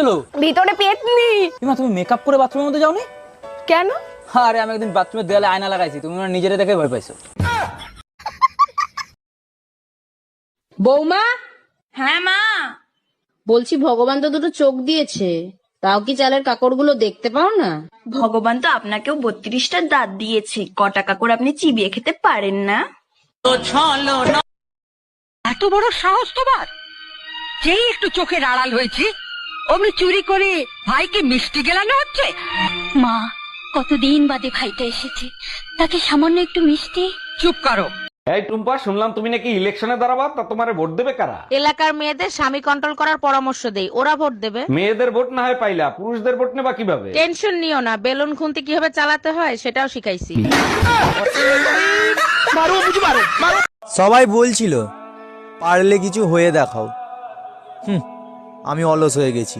হলো? ভিতরে পেতনি ইমা তুমি মেকআপ করে বাথরুমের মধ্যে যাওনি? কেন? আরে আমি একদিন বাথরুমের দেয়ালে আয়না লাগাইছি। তুমি নিজেরে দেখে ভয় পাইছো। বৌমা? হ্যাঁ মা। বলছি ভগবান তো দুটো চোখ দিয়েছে। তাও কি চালের কাকড়গুলো দেখতে পাও না? ভগবান তো আপনাকেও বত্রিশটা দাঁত দিয়েছে। কটা টাকা করে আপনি চিবিয়ে খেতে পারেন না। এত বড় সাহস তোমার? যেই একটু চোখের আড়াল হয়েছে অমনি চুরি করে ভাইকে মিষ্টি গেলানো হচ্ছে? মা কতদিন বাদে ভাইটা এসেছে? তাকে সামান্য একটু মিষ্টি? চুপ করো। এই টুম্পা শুনলাম তুমি নাকি ইলেকশনে দাঁড়াবা তা তোমারে ভোট দেবে কারা? এলাকার মেয়েদের স্বামী কন্ট্রোল করার পরামর্শ দেই ওরা ভোট দেবে। মেয়েদের ভোট না হয় পাইলা পুরুষদের ভোট নেবা কীভাবে? টেনশন নিও না বেলুন খুন্তি কীভাবে চালাতে হয় সেটাও শিখাইছি। সবাই বলছিল পারলে কিছু হয়ে দেখাও। হুম। আমি অলস হয়ে গেছি।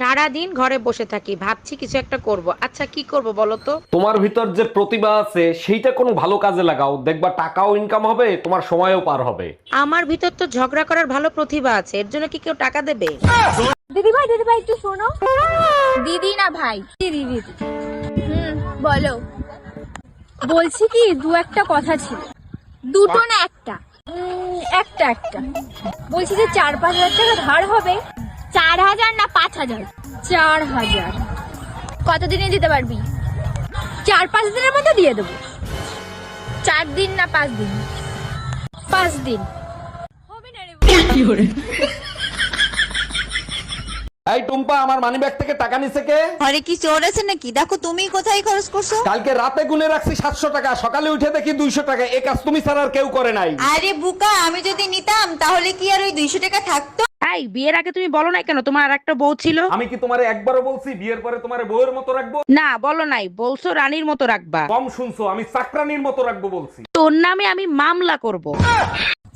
সারাদিন ঘরে বসে থাকি ভাবছি কিছু একটা করব। আচ্ছা কি করব বলো তো? তোমার ভিতর যে প্রতিভা আছে সেইটা কোনো ভালো কাজে লাগাও। দেখবা টাকাও ইনকাম হবে তোমার সময়ও পার হবে। আমার ভিতর তো ঝগড়া করার ভালো প্রতিভা আছে এর জন্য কি কেউ টাকা দেবে? দিদি ভাই দিদি ভাই একটু শোনো। দিদি না ভাই? দিদি দিদি। হুম বলো। বলছি কি দু একটা কথা ছিল। দুটো না একটা? একটা একটা। বলছি যে চার পাঁচ হাজার টাকা ধার হবে? চার হাজার না পাঁচ হাজার? চার হাজার। কতদিনে দিতে পারবি? চার পাঁচ দিনের মধ্যে দিয়ে দেবো। চার দিন না পাঁচ দিন? পাঁচ দিন। এই টুম্পা আমার মানি ব্যাগ থেকে টাকা নিছে কে? ঘরে কি চোর আছে নাকি? দেখো তুমি কোথায় খরচ করছ? কালকে রাতে গুনে রাখছি সাতশো টাকা সকালে উঠে দেখি দুইশো টাকা। এ কাজ তুমি ছাড়া আর কেউ করে নাই। আরে বুকা আমি যদি নিতাম তাহলে কি আর ওই দুইশো টাকা থাকতো? তাই বিয়ের আগে তুমি বলো না কেন? তোমার আর একটা বউ ছিল। আমি কি তোমারে একবারও বলছি বিয়ের পরে তোমার বউয়ের মতো রাখব? না বলো নাই। বলছো রানীর মতো রাখবা। কম শুনছো আমি চাকরানির মতো রাখব বলছি। তোর নামে আমি মামলা করব।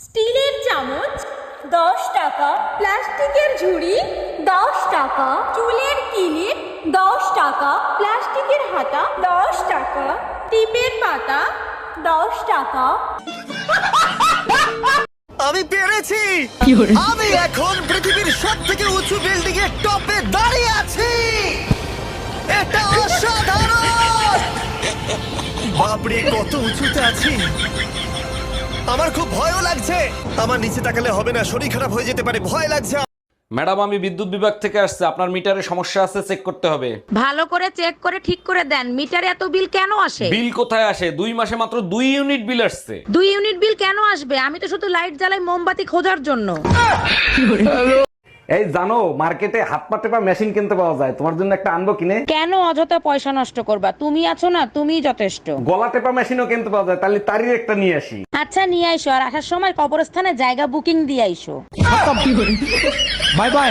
স্টিলের চামচ দশ টাকা। প্লাস্টিকের ঝুড়ি দশ টাকা। চুলের কিলিপ দশ টাকা। প্লাস্টিকের হাতা দশ টাকা। টিপের পাতা দশ টাকা। আমি পেরেছি। আমি এখন পৃথিবীর সব থেকে উঁচু বিল্ডিং এর টপে দাঁড়িয়ে আছি। এটা অসাধারণ। বাপরে কত উঁচুতে আছি। আমার খুব ভয়ও লাগছে। আমার নিচে তাকালে হবে না শরীর খারাপ হয়ে যেতে পারে ভয় লাগছে। ম্যাডাম আমি বিদ্যুৎ বিভাগ থেকে আসছে। আপনার মিটারে সমস্যা আছে চেক করতে হবে। ভালো করে চেক করে ঠিক করে দেন। মিটারে এত বিল কেন আসে? বিল কোথায় আসে? দুই মাসে মাত্র দুই ইউনিট বিল আসছে। দুই ইউনিট বিল কেন আসবে? আমি তো শুধু লাইট জ্বালাই মোমবাতি খোঁজার জন্য। এই জানো মার্কেটে হাত পা টেপা মেশিন কিনতে পাওয়া যায়। তোমার জন্য একটা আনব কিনে। কেন অযথা পয়সা নষ্ট করবা? তুমি আছো না তুমি যথেষ্ট। গলা টেপা মেশিনও কিনতে পাওয়া যায় তাহলে তারই একটা নিয়ে আসি। আচ্ছা নিয়ে আইসো আর আসার সময় কবরস্থানে জায়গা বুকিং দিয়ে আইসো। বাই বাই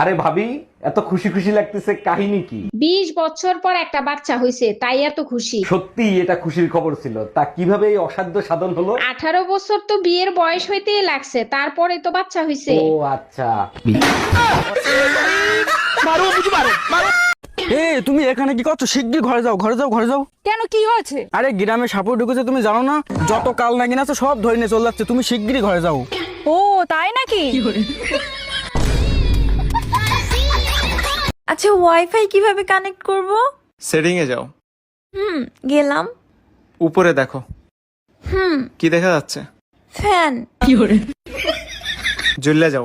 আরে ভাবি এত খুশি খুশি লাগতেছে কাহিনী কি? বিশ বছর পর একটা বাচ্চা হয়েছে তাই এত খুশি। সত্যি এটা খুশির খবর ছিল। তা কীভাবে এই অসাধ্য সাধন হলো? আঠারো বছর তো বিয়ের বয়স হইতেই লাগছে তারপরে তো বাচ্চা হয়েছে ও আচ্ছা। এ তুমি এখানে কি করছ? শিগগির ঘরে যাও ঘরে যাও ঘরে যাও। কেন কি হয়েছে? আরে গ্রামে সাপুর ঢুকেছে তুমি জানো না? যত কাল নাগিন আছে সব ধরে নিয়ে চলে যাচ্ছে। তুমি শিগগিরই ঘরে যাও। ও তাই নাকি? আচ্ছা ওয়াইফাই কীভাবে কানেক্ট করব? সেটিং এ যাও। হুম গেলাম। উপরে দেখো। হুম। কি দেখা যাচ্ছে? ফ্যান। জ্বললে যাও।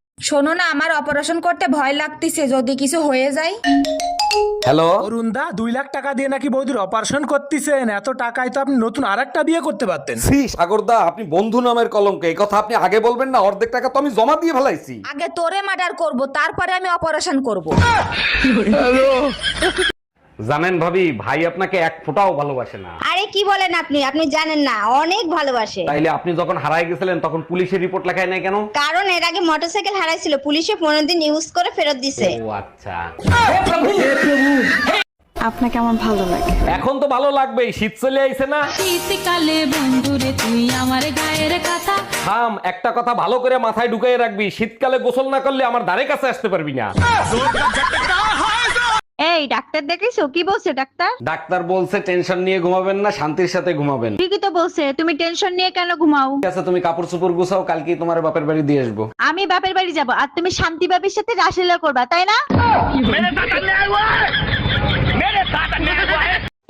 শোনো না আমার অপারেশন করতে ভয় লাগতেছে যদি কিছু হয়ে যায়। হ্যালো? অরুণদা দুই লাখ টাকা দিয়ে নাকি বৌদির অপারেশন করতেছেন এত টাকায় তো আপনি নতুন আরেকটা বিয়ে করতে পারতেন। সি সাগরদা আপনি বন্ধু নামের কলঙ্ক এই কথা আপনি আগে বলবেন না অর্ধেক টাকা তো আমি জমা দিয়ে ফেলাইছি। আগে তোরে মার্ডার করব তারপরে আমি অপারেশন করব। জানেন ভাবি ভাই আপনাকে এক ফোঁটাও ভালোবাসে না। আরে কি বলেন আপনি? আপনি জানেন না অনেক ভালোবাসে। তাইলে আপনি যখন হারাই গেছিলেন তখন পুলিশের রিপোর্ট লেখায় নাই কেন? কারণ এর আগে মোটরসাইকেল হারাইছিল পুলিশে পনেরো দিন ইউজ করে ফেরত দিছে। ও আচ্ছা। আপনাকে আমার ভালো লাগে। এখন তো ভালো লাগবেই শীত চলে আইছে না? শীতকালে বন্ধুরে তুই আমার গায়ের কথা। থাম একটা কথা ভালো করে মাথায় ঢুকাই রাখবি শীতকালে গোসল না করলে আমার ধারে কাছে আসতে পারবি না। এই ডাক্তার দেখেছ কি বলছে ডাক্তার? ডাক্তার বলছে টেনশন নিয়ে ঘুমাবেন না শান্তির সাথে ঘুমাবেন। ঠিকই তো বলছে তুমি টেনশন নিয়ে কেন ঘুমাও? ঠিক আছে তুমি কাপড় চোপড় গুছাও কালকে তোমার বাপের বাড়ি দিয়ে আসব। আমি বাপের বাড়ি যাব আর তুমি শান্তি বাবির সাথে রাসলীলা করবা তাই না?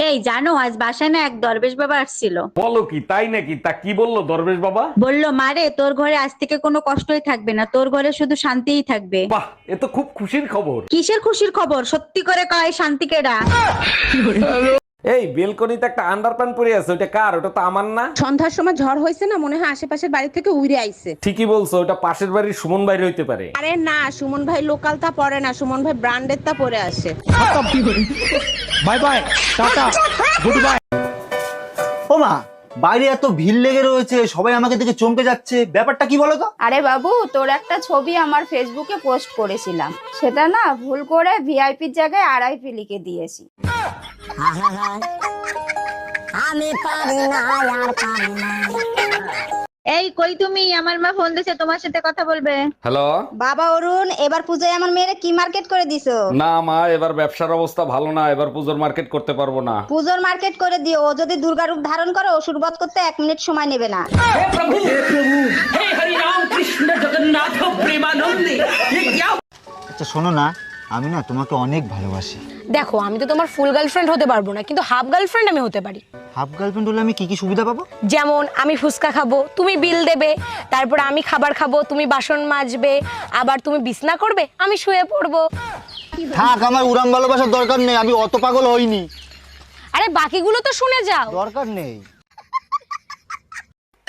এই জানো আজ বাসায় না এক দরবেশ বাবা আসছিল। বলো কি তাই নাকি? তা কি বলল দরবেশ বাবা? বলল মারে তোর ঘরে আজ থেকে কোনো কষ্টই থাকবে না তোর ঘরে শুধু শান্তিই থাকবে। বাহ এ তো খুব খুশির খবর। কিসের খুশির খবর? সত্যি করে কয় শান্তি কেডা এই বেলকনিতে একটা আন্ডারপ্যান্ট পরে আছে ওটা কার? ওটা তো আমার না। সন্ধ্যার সময় ঝড় হয়েছে না মনে হয় আশেপাশের বাড়ি থেকে উড়ে আইছে। ঠিকই বলছো ওটা পাশের বাড়ির সুমন ভাই হইতে পারে। আরে না সুমন ভাই লোকাল তা পরে না সুমন ভাই ব্র্যান্ডেড তা পরে আসে। Bye bye tata good bye ও মা বাইরে এত ভিড় লেগে রয়েছে সবাই আমাকে দেখে চমকে যাচ্ছে। ব্যাপারটা কি বলো তো? আরে বাবু তোর একটা ছবি আমার ফেসবুকে পোস্ট করেছিলাম। সেটা না ভুল করে ভিআইপির জায়গায় আরআইপি লিখে দিয়েছি। এই কই তুমি? আমার মা ফোন দিছে তোমার সাথে কথা বলবে। হ্যালো বাবা অরুণ এবার পূজায় আমার মেয়েরা কি মার্কেট করে দিছো? না মা এবার ব্যবসার অবস্থা ভালো না এবার পুজোর মার্কেট করতে পারব না। পুজোর মার্কেট করে দিও ও যদি দুর্গা রূপ ধারণ করে অসুর বধ করতে এক মিনিট সময় নেবে না। হে প্রভু হে প্রভু হে হরি রাম কৃষ্ণ জগন্নাথ প্রেমানন্দে আচ্ছা শোনো না আমি না তোমাকে অনেক ভালোবাসি। দেখো আমি তো তোমার ফুল গার্লফ্রেন্ড হতে পারব না কিন্তু হাফ গার্লফ্রেন্ড আমি হতে পারি। হাফ গার্লফ্রেন্ড হলে আমি কি কি সুবিধা পাবো? যেমন আমি ফুচকা খাব তুমি বিল দেবে তারপর আমি খাবার খাব তুমি বাসন মাজবে আবার তুমি বিছনা করবে আমি শুয়ে পড়ব। থাক আমার উড়ান ভালোবাসার দরকার নেই আমি অত পাগল হইনি। আরে বাকিগুলো তো শুনে যাও। দরকার নেই।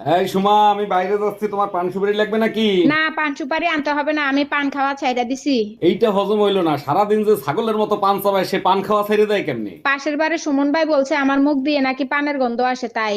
এই সুমা আমি বাইরে যাচ্ছি তোমার পান সুপারি লাগবে নাকি? না পান সুপারি আনতে হবে না আমি পান খাওয়া ছাইড়া দিছি। এইটা হজম হইল না সারাদিন যে ছাগলের মতো পান চাবায় সে পান খাওয়া ছেড়ে দেয় কেমনে? পাশের বাড়ি সুমন ভাই বলছে আমার মুখ দিয়ে নাকি পানের গন্ধ আসে তাই।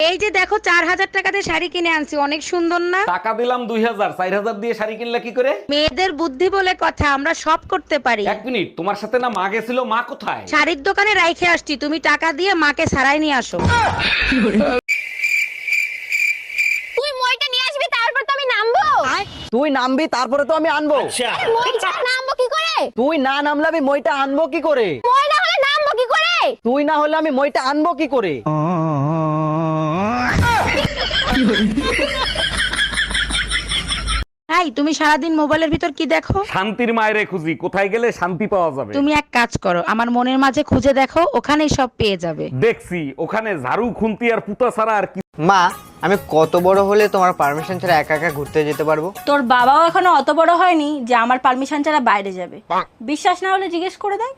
এই যে দেখো চার হাজার টাকাতে শাড়ি কিনে আনছি অনেক সুন্দর না? টাকা দিলাম দুই হাজার চার হাজার দিয়ে শাড়ি কিনলে কি করে? মেয়েদের বুদ্ধি বলে কথা আমরা সব করতে পারি। এক মিনিট তোমার সাথে না মা গেছিল মা কোথায়? শাড়ির দোকানে রাইখে আসছি তুমি টাকা দিয়ে মাকে সারাই নিয়ে আসো। তুই মইটা নিয়ে আসবি তারপর তো আমি নামবো? তুই নামবি তারপরে তো আমি আনব। মই নামবো কি করে? তুই না নামলে আমি মইটা আনব কি করে? মই না হলে নামবো কি করে? তুই না হলে আমি মইটা আনব কি করে? এই তুমি সারাদিন মোবাইলের ভিতর কি দেখো? শান্তির মায়েরে খুঁজি কোথায় গেলে শান্তি পাওয়া যাবে? তুমি এক কাজ করো আমার মনের মাঝে খুঁজে দেখো ওখানেই সব পেয়ে যাবে। দেখছি ওখানে ঝাড়ু খুন্তি আর পুতা ছাড়া আর কি মা আমি কত বড় হলে তোমার পারমিশন ছাড়া একা একা ঘুরতে যেতে পারব? তোর বাবাও এখনও অত বড় হয়নি যে আমার পারমিশন ছাড়া বাইরে যাবে। বিশ্বাস না হলে জিজ্ঞেস করে দেখ।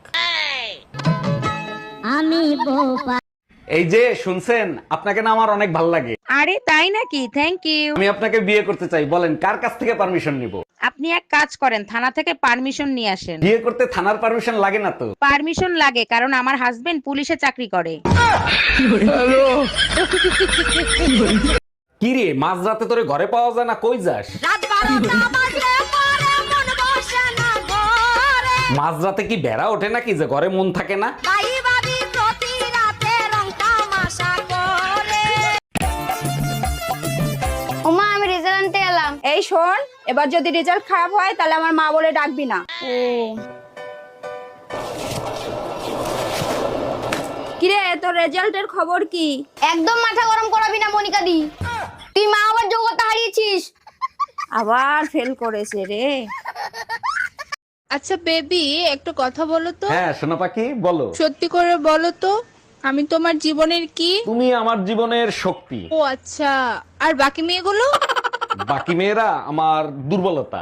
এই যে শুনছেন? আপনাকে না আমার অনেক ভালো লাগে। আরে তাই নাকি? থ্যাংক ইউ আমি আপনাকে বিয়ে করতে চাই। বলেন কার কাছ থেকে পারমিশন নিব? আপনি এক কাজ করেন থানা থেকে পারমিশন নিয়ে আসেন। বিয়ে করতে থানার পারমিশন লাগে না তো? পারমিশন লাগে কারণ আমার হাজবেন্ড পুলিশে চাকরি করে। কি রে মাঝ রাতে তোরে ঘরে পাওয়া যায় না? কই যাস? মাঝ রাতে কি বেড়া ওঠে নাকি যে ঘরে মন থাকে না? এই শোন এবার যদি রেজাল্ট খারাপ হয় তাহলে আমার মা বলে ডাকবি না। কিরে তোর রেজাল্টের খবর কি? একদম মাথা গরম করাবি না মনিকা দি। তুই মা আবার যোগ্যতা হারিয়েছিস। আবার ফেল করেছে রে। আচ্ছা বেবি একটু কথা বলো তো। হ্যাঁ সোনা পাখি বলো। সত্যি করে বলো তো আমি তোমার জীবনের কি? তুমি আমার জীবনের শক্তি। ও আচ্ছা। আর বাকি মেয়েগুলো? বাকি মেয়েরা আমার দুর্বলতা।